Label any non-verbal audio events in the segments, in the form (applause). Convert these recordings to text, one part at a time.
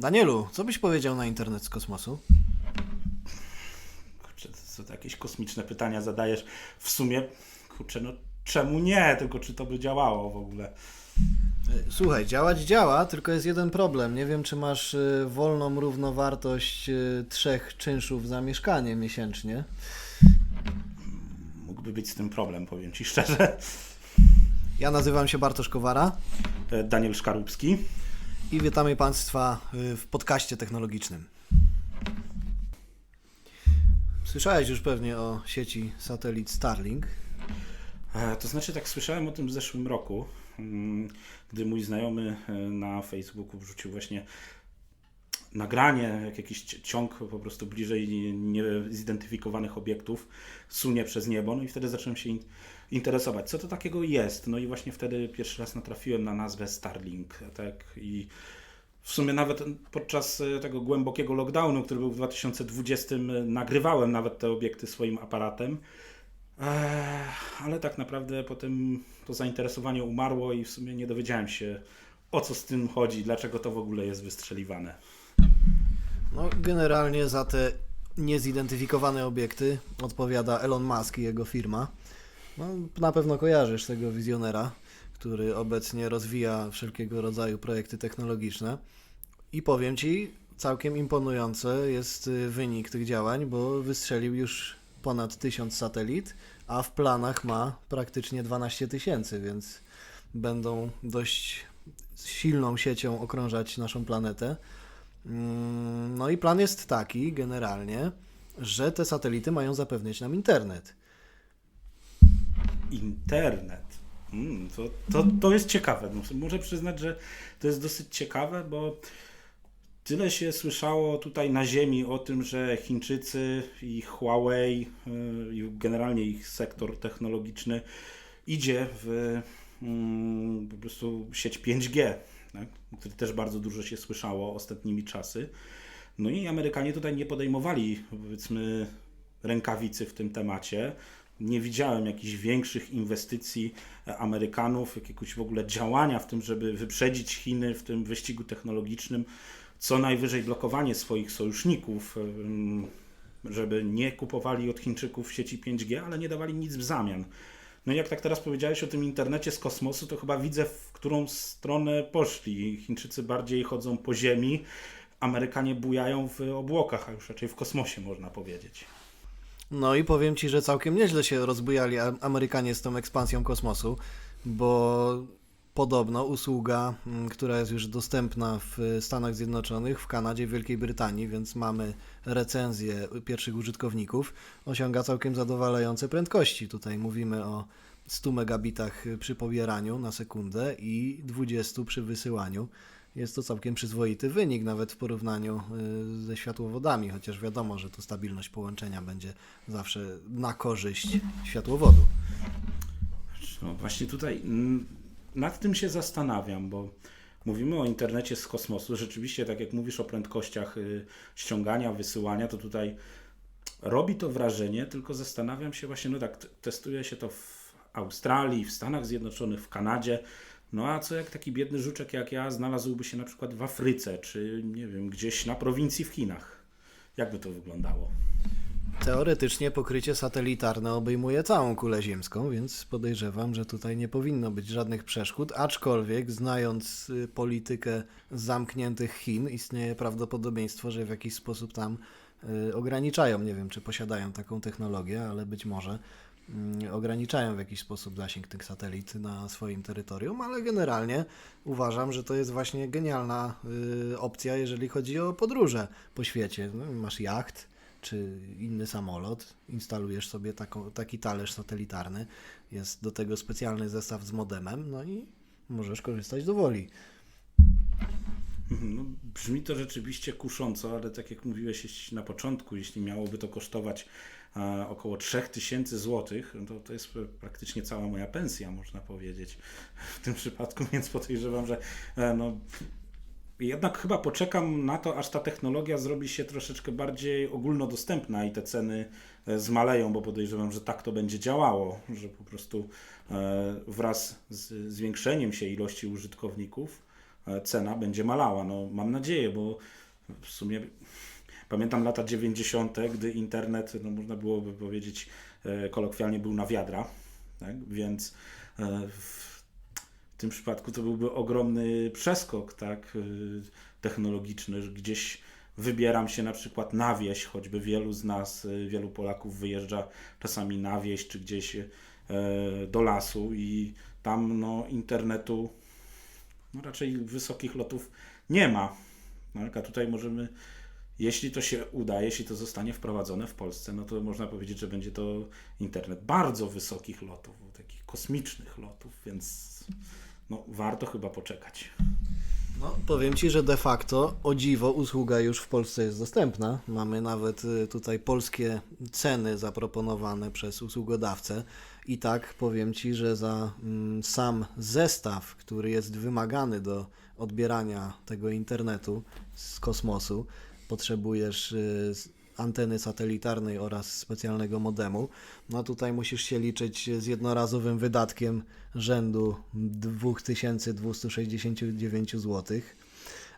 Danielu, co byś powiedział na internet z kosmosu? Kurczę, to jakieś kosmiczne pytania zadajesz. W sumie, kurczę, no czemu nie? Tylko czy to by działało w ogóle? E, Słuchaj, działać działa, tylko jest jeden problem. Nie wiem, czy masz y, wolną równowartość y, trzech czynszów za mieszkanie miesięcznie. Mógłby być z tym problem, powiem Ci szczerze. Ja nazywam się Bartosz Kowara E, Daniel Szkarubski. I witamy Państwa y, w podcaście technologicznym. Słyszałeś już pewnie o sieci satelit Starlink. E, To znaczy, tak słyszałem o tym w zeszłym roku, mm, gdy mój znajomy e, na Facebooku wrzucił właśnie nagranie, jak jakiś ci- ciąg po prostu bliżej niezidentyfikowanych obiektów sunie przez niebo, no i wtedy zacząłem się interesować, co to takiego jest. No i właśnie wtedy pierwszy raz natrafiłem na nazwę Starlink, tak, i w sumie nawet podczas e, tego głębokiego lockdownu, który był w 2020, nagrywałem nawet te obiekty swoim aparatem. Ale tak naprawdę potem to zainteresowanie umarło i w sumie nie dowiedziałem się o co z tym chodzi, dlaczego to w ogóle jest wystrzeliwane. No, generalnie za te niezidentyfikowane obiekty odpowiada Elon Musk i jego firma. No, na pewno kojarzysz tego wizjonera, który obecnie rozwija wszelkiego rodzaju projekty technologiczne. I powiem Ci, całkiem imponujący jest y, wynik tych działań, bo wystrzelił już ponad 1000 satelit, a w planach ma praktycznie 12 tysięcy, więc będą dość silną siecią okrążać naszą planetę. Mm, No i plan jest taki generalnie, że te satelity mają zapewniać nam internet. Internet. Mm, to, to, to jest ciekawe. Muszę- przyznać, że to jest dosyć ciekawe, bo tyle się słyszało tutaj na Ziemi o tym, że Chińczycy i Huawei yy, i generalnie ich sektor technologiczny idzie w mm, po prostu sieć 5G, tak? o której też bardzo dużo się słyszało ostatnimi czasy. No i Amerykanie tutaj nie podejmowali, powiedzmy, rękawicy w tym temacie. Nie widziałem jakichś większych inwestycji e, Amerykanów, jakiegoś w ogóle działania w tym, żeby wyprzedzić Chiny w tym wyścigu technologicznym. Co najwyżej blokowanie swoich sojuszników, żeby nie kupowali od Chińczyków sieci 5G, ale nie dawali nic w zamian. No i jak tak teraz powiedziałeś o tym internecie z kosmosu, to chyba widzę, w którą stronę poszli. Chińczycy bardziej chodzą po ziemi, Amerykanie bujają w obłokach, a już raczej w kosmosie można powiedzieć. No i powiem Ci, że całkiem nieźle się rozbujali Amerykanie z tą ekspansją kosmosu, bo podobno usługa, mm, która jest już dostępna w Stanach Zjednoczonych, w Kanadzie, w Wielkiej Brytanii, więc mamy recenzję pierwszych użytkowników, osiąga całkiem zadowalające prędkości. Tutaj mówimy o 100 megabitach przy pobieraniu na sekundę i 20 przy wysyłaniu. Jest to całkiem przyzwoity wynik, nawet w porównaniu y, ze światłowodami, chociaż wiadomo, że tu stabilność połączenia będzie zawsze na korzyść światłowodu. No właśnie tutaj mm, nad tym się zastanawiam, bo mówimy o internecie z kosmosu. Rzeczywiście, tak jak mówisz o prędkościach y, ściągania, wysyłania, to tutaj robi to wrażenie, tylko zastanawiam się właśnie, no tak, testuje się to w Australii, w Stanach Zjednoczonych, w Kanadzie. No a co jak taki biedny żuczek jak ja znalazłby się na przykład w Afryce, czy nie wiem, gdzieś na prowincji w Chinach? Jak by to wyglądało? Teoretycznie pokrycie satelitarne obejmuje całą kulę ziemską, więc podejrzewam, że tutaj nie powinno być żadnych przeszkód, aczkolwiek znając y, politykę zamkniętych Chin, istnieje prawdopodobieństwo, że w jakiś sposób tam y, ograniczają, nie wiem czy posiadają taką technologię, ale być może ograniczają w jakiś sposób zasięg tych satelit na swoim terytorium, ale generalnie uważam, że to jest właśnie genialna y, opcja, jeżeli chodzi o podróże po świecie. No, masz jacht, czy inny samolot, instalujesz sobie taki talerz satelitarny, jest do tego specjalny zestaw z modemem, no i możesz korzystać do woli. No, brzmi to rzeczywiście kusząco, ale tak jak mówiłeś na początku, jeśli miałoby to kosztować około 3000 zł, no to to jest praktycznie cała moja pensja, można powiedzieć w tym przypadku, (laughs) więc podejrzewam, że e, no, jednak chyba poczekam na to, aż ta technologia zrobi się troszeczkę bardziej ogólnodostępna i te ceny e, zmaleją, bo podejrzewam, że tak to będzie działało, że po prostu e, wraz z zwiększeniem się ilości użytkowników cena będzie malała. No, mam nadzieję, bo w sumie pamiętam lata 90., gdy internet, no, można byłoby powiedzieć e, kolokwialnie, był na wiadra, tak? więc e, w tym przypadku to byłby ogromny przeskok tak, y, technologiczny, że gdzieś wybieram się na przykład na wieś, choćby wielu z nas, wielu Polaków wyjeżdża czasami na wieś czy gdzieś do lasu i tam no, internetu no, raczej wysokich lotów nie ma. Tak? A tutaj możemy, jeśli to się uda, jeśli to zostanie wprowadzone w Polsce, no to można powiedzieć, że będzie to internet bardzo wysokich lotów, takich kosmicznych lotów, więc no, warto chyba poczekać. No, powiem Ci, że de facto o dziwo usługa już w Polsce jest dostępna. Mamy nawet y, tutaj polskie ceny zaproponowane przez usługodawcę. I tak powiem Ci, że za mm, sam zestaw, który jest wymagany do odbierania tego internetu z kosmosu, potrzebujesz y, anteny satelitarnej oraz specjalnego modemu. No tutaj musisz się liczyć z jednorazowym wydatkiem rzędu 2269 zł.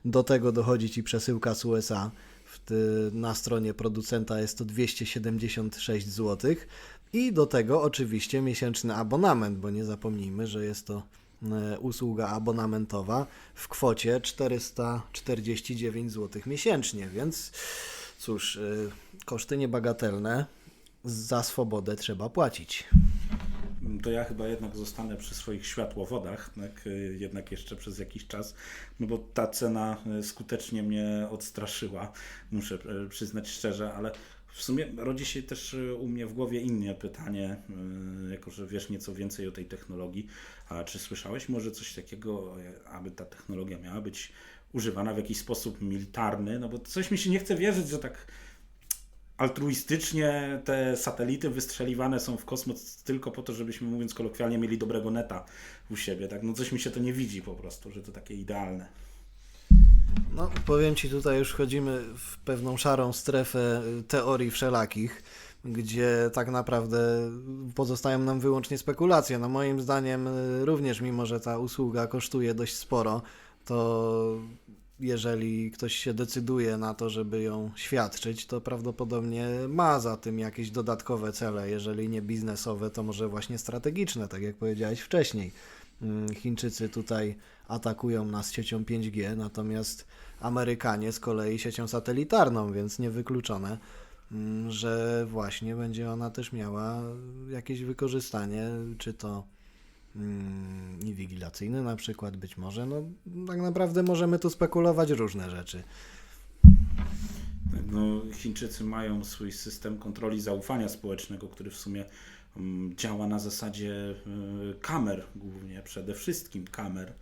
Do tego dochodzi Ci przesyłka z USA. Na stronie producenta jest to 276 zł. I do tego oczywiście miesięczny abonament, bo nie zapomnijmy, że jest to usługa abonamentowa w kwocie 449 zł miesięcznie, więc cóż, e, koszty niebagatelne, za swobodę trzeba płacić. To ja chyba jednak zostanę przy swoich światłowodach, tak, y, jednak jeszcze przez jakiś czas, no bo ta cena y, skutecznie mnie odstraszyła, muszę y, przyznać szczerze, ale w sumie rodzi się też u mnie w głowie inne pytanie, jako że wiesz nieco więcej o tej technologii, a czy słyszałeś może coś takiego, aby ta technologia miała być używana w jakiś sposób militarny, no bo coś mi się nie chce wierzyć, że tak altruistycznie te satelity wystrzeliwane są w kosmos tylko po to, żebyśmy, mówiąc kolokwialnie, mieli dobrego neta u siebie. Tak? No coś mi się to nie widzi po prostu, że to takie idealne. No, powiem Ci, tutaj już wchodzimy w pewną szarą strefę y, teorii wszelakich, gdzie tak naprawdę pozostają nam wyłącznie spekulacje. No, moim zdaniem, y, również mimo że ta usługa kosztuje dość sporo, to jeżeli ktoś się decyduje na to, żeby ją świadczyć, to prawdopodobnie ma za tym jakieś dodatkowe cele, jeżeli nie biznesowe, to może właśnie strategiczne, tak jak powiedziałeś wcześniej. Mm, Chińczycy tutaj atakują nas siecią 5G, natomiast Amerykanie z kolei siecią satelitarną, więc niewykluczone, mm, że właśnie będzie ona też miała jakieś wykorzystanie, czy to mm, inwigilacyjne na przykład, być może. No, tak naprawdę możemy tu spekulować różne rzeczy. No, Chińczycy mają swój system kontroli zaufania społecznego, który w sumie mm, działa na zasadzie y, kamer głównie, przede wszystkim kamer y,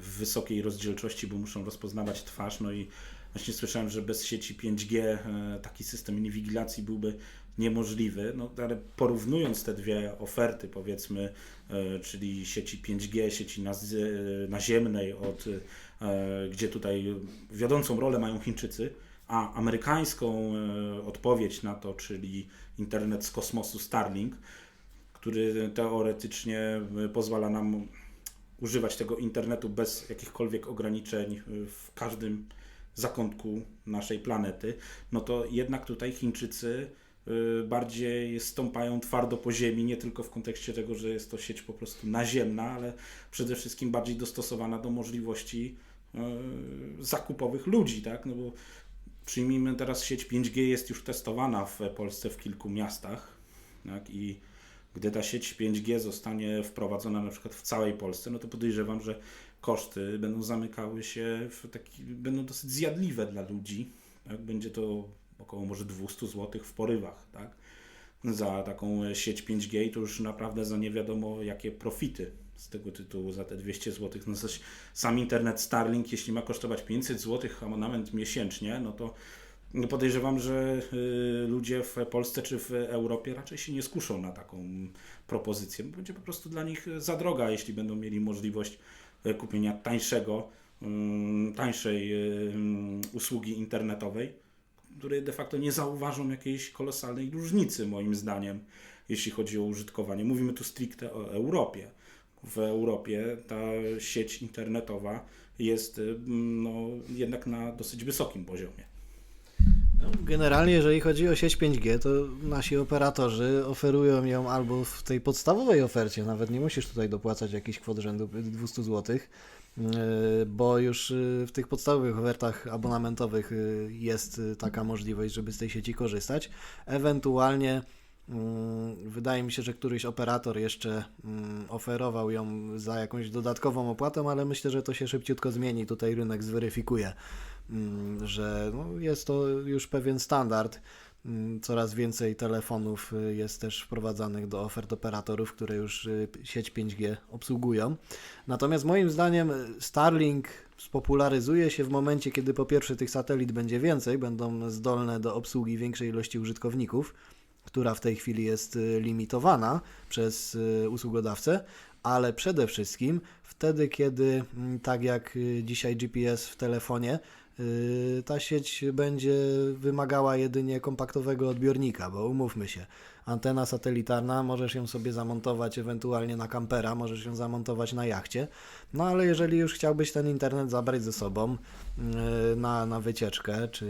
w wysokiej rozdzielczości, bo muszą rozpoznawać twarz. No i właśnie słyszałem, że bez sieci 5G y, taki system inwigilacji byłby niemożliwy. No, ale porównując te dwie oferty, powiedzmy, y, czyli sieci 5G, sieci y, naziemnej, od, gdzie tutaj wiodącą rolę mają Chińczycy, a amerykańską e, odpowiedź na to, czyli internet z kosmosu Starlink, który teoretycznie e, pozwala nam używać tego internetu bez jakichkolwiek ograniczeń e, w każdym zakątku naszej planety, no to jednak tutaj Chińczycy e, bardziej stąpają twardo po ziemi, nie tylko w kontekście tego, że jest to sieć po prostu naziemna, ale przede wszystkim bardziej dostosowana do możliwości e, zakupowych ludzi, tak? No bo Przyjmijmy teraz sieć 5G jest już testowana w Polsce w kilku miastach. Tak? I gdy ta sieć 5G zostanie wprowadzona na przykład w całej Polsce, no to podejrzewam, że koszty będą zamykały się w taki, będą dosyć zjadliwe dla ludzi. Tak? Będzie to około może 200 zł w porywach. Tak? Za taką sieć 5G i to już naprawdę za nie wiadomo jakie profity z tego tytułu za te 200 zł. No coś, sam internet Starlink, jeśli ma kosztować 500 zł abonament miesięcznie, no to podejrzewam, że y, ludzie w Polsce czy w Europie raczej się nie skuszą na taką propozycję. Będzie po prostu dla nich za droga, jeśli będą mieli możliwość kupienia tańszego, ym, tańszej ym, usługi internetowej, której de facto nie zauważą jakiejś kolosalnej różnicy, moim zdaniem, jeśli chodzi o użytkowanie. Mówimy tu stricte o Europie. w Europie ta sieć internetowa jest y, no, jednak na dosyć wysokim poziomie. Generalnie, jeżeli chodzi o sieć 5G, to nasi operatorzy oferują ją albo w tej podstawowej ofercie, nawet nie musisz tutaj dopłacać jakichś kwot rzędu 200 zł, bo już y, w tych podstawowych ofertach abonamentowych y, jest taka możliwość, żeby z tej sieci korzystać. Ewentualnie mm, wydaje mi się, że któryś operator jeszcze mm, oferował ją za jakąś dodatkową opłatą, ale myślę, że to się szybciutko zmieni. Tutaj rynek zweryfikuje że no, jest to już pewien standard. Mm, Coraz więcej telefonów y, jest też wprowadzanych do ofert operatorów, które już y, sieć 5G obsługują. Natomiast moim zdaniem y, Starlink spopularyzuje się w momencie, kiedy po pierwsze tych satelit będzie więcej, będą zdolne do obsługi większej ilości użytkowników, która w tej chwili jest limitowana przez usługodawcę, ale przede wszystkim wtedy, kiedy mm, tak jak dzisiaj GPS w telefonie, ta sieć będzie wymagała jedynie kompaktowego odbiornika, bo umówmy się, antena satelitarna możesz ją sobie zamontować ewentualnie na kampera, możesz ją zamontować na jachcie, no ale jeżeli już chciałbyś ten internet zabrać ze sobą y, na, na wycieczkę, czy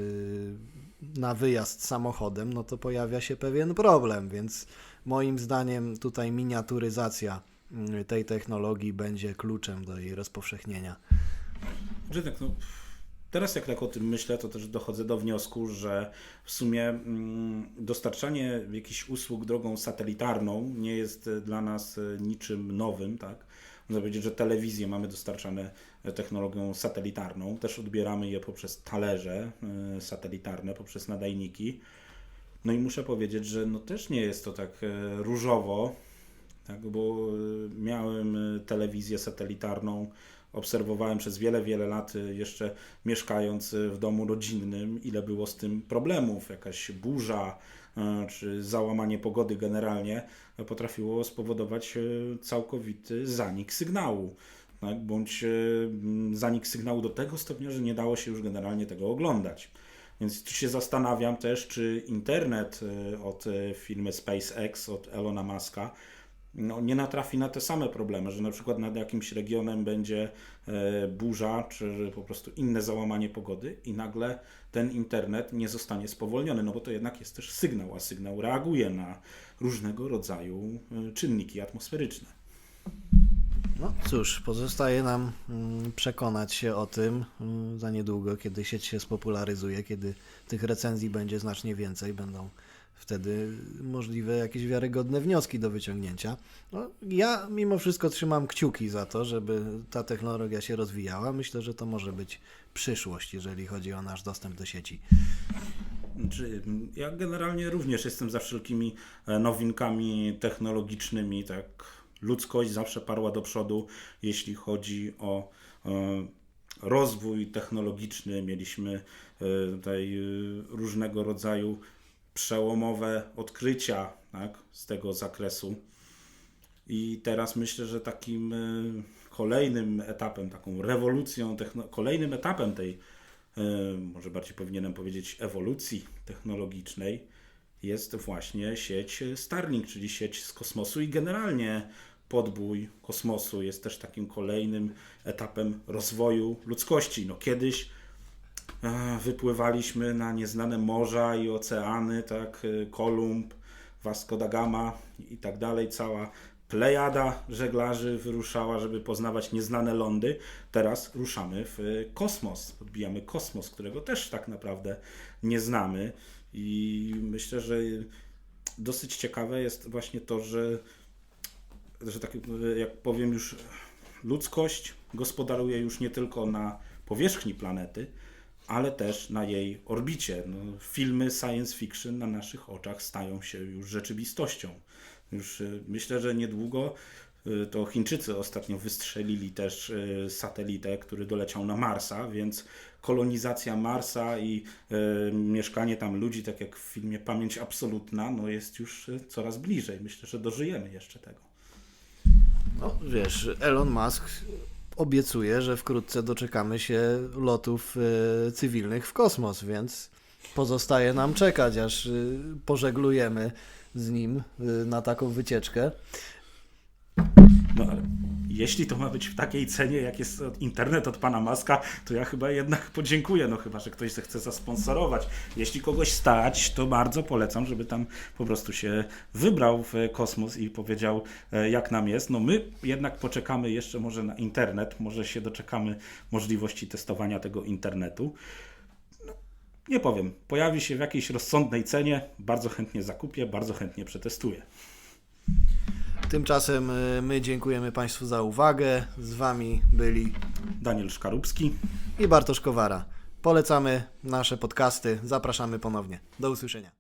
na wyjazd samochodem, no to pojawia się pewien problem, więc moim zdaniem tutaj miniaturyzacja mm, tej technologii będzie kluczem do jej rozpowszechnienia. Że tak, no, teraz jak tak o tym myślę, to też dochodzę do wniosku, że w sumie mm, dostarczanie jakichś usług drogą satelitarną nie jest e, dla nas e, niczym nowym, tak? Można powiedzieć, że telewizje mamy dostarczane e, technologią satelitarną, też odbieramy je poprzez talerze satelitarne, poprzez nadajniki. No i muszę powiedzieć, że no też nie jest to tak różowo, tak, bo miałem telewizję satelitarną, obserwowałem przez wiele, wiele lat, e, jeszcze mieszkając e, w domu rodzinnym, ile było z tym problemów, jakaś burza e, czy załamanie pogody generalnie potrafiło spowodować całkowity zanik sygnału. Tak, bądź zanik sygnału do tego stopnia, że nie dało się już generalnie tego oglądać. Więc tu się zastanawiam też, czy internet od firmy SpaceX, od Elona Muska, no, nie natrafi na te same problemy, że na przykład nad jakimś regionem będzie e, burza, czy po prostu inne załamanie pogody i nagle ten internet nie zostanie spowolniony, no bo to jednak jest też sygnał, a sygnał reaguje na różnego rodzaju e, czynniki atmosferyczne. No cóż, pozostaje nam mm, przekonać się o tym mm, za niedługo, kiedy sieć się spopularyzuje, kiedy tych recenzji będzie znacznie więcej, będą wtedy możliwe jakieś wiarygodne wnioski do wyciągnięcia. No, ja mimo wszystko trzymam kciuki za to, żeby ta technologia się rozwijała. Myślę, że to może być przyszłość, jeżeli chodzi o nasz dostęp do sieci. Ja generalnie również jestem za wszelkimi e, nowinkami technologicznymi, tak. Ludzkość zawsze parła do przodu, jeśli chodzi o e, rozwój technologiczny. Mieliśmy e, tutaj różnego rodzaju przełomowe odkrycia tak, z tego zakresu. I teraz myślę, że takim e, kolejnym etapem, taką rewolucją, kolejnym etapem tej, e, może bardziej powinienem powiedzieć, ewolucji technologicznej, jest właśnie sieć Starlink, czyli sieć z kosmosu i generalnie podbój kosmosu jest też takim kolejnym etapem rozwoju ludzkości. No kiedyś wypływaliśmy na nieznane morza i oceany, tak, e, Kolumb, Vasco da Gama i tak dalej, cała plejada żeglarzy wyruszała, żeby poznawać nieznane lądy. Teraz ruszamy w e, kosmos, odbijamy kosmos, którego też tak naprawdę nie znamy. I myślę, że dosyć ciekawe jest właśnie to, że, że tak e, jak powiem już ludzkość gospodaruje już nie tylko na powierzchni planety, ale też na jej orbicie. No, filmy science fiction na naszych oczach stają się już rzeczywistością. Już y, myślę, że niedługo y, to Chińczycy ostatnio wystrzelili też y, satelitę, który doleciał na Marsa, więc kolonizacja Marsa i mieszkanie tam ludzi, tak jak w filmie Pamięć Absolutna, no jest już coraz bliżej. Myślę, że dożyjemy jeszcze tego. No wiesz, Elon Musk obiecuje, że wkrótce doczekamy się lotów e, cywilnych w kosmos, więc pozostaje nam czekać, aż e, pożeglujemy z nim e, na taką wycieczkę. No ale jeśli to ma być w takiej cenie, jak jest internet od pana Maska, to ja chyba jednak podziękuję, no chyba, że ktoś zechce zasponsorować. Jeśli kogoś stać, to bardzo polecam, żeby tam po prostu się wybrał w kosmos i powiedział, e, jak nam jest. No my jednak poczekamy jeszcze może na internet, może się doczekamy możliwości testowania tego internetu. No, nie powiem, pojawi się w jakiejś rozsądnej cenie, bardzo chętnie zakupię, bardzo chętnie przetestuję. Tymczasem y, my dziękujemy Państwu za uwagę. Z Wami byli Daniel Szkarubski. i Bartosz Kowara. Polecamy nasze podcasty. Zapraszamy ponownie. Do usłyszenia.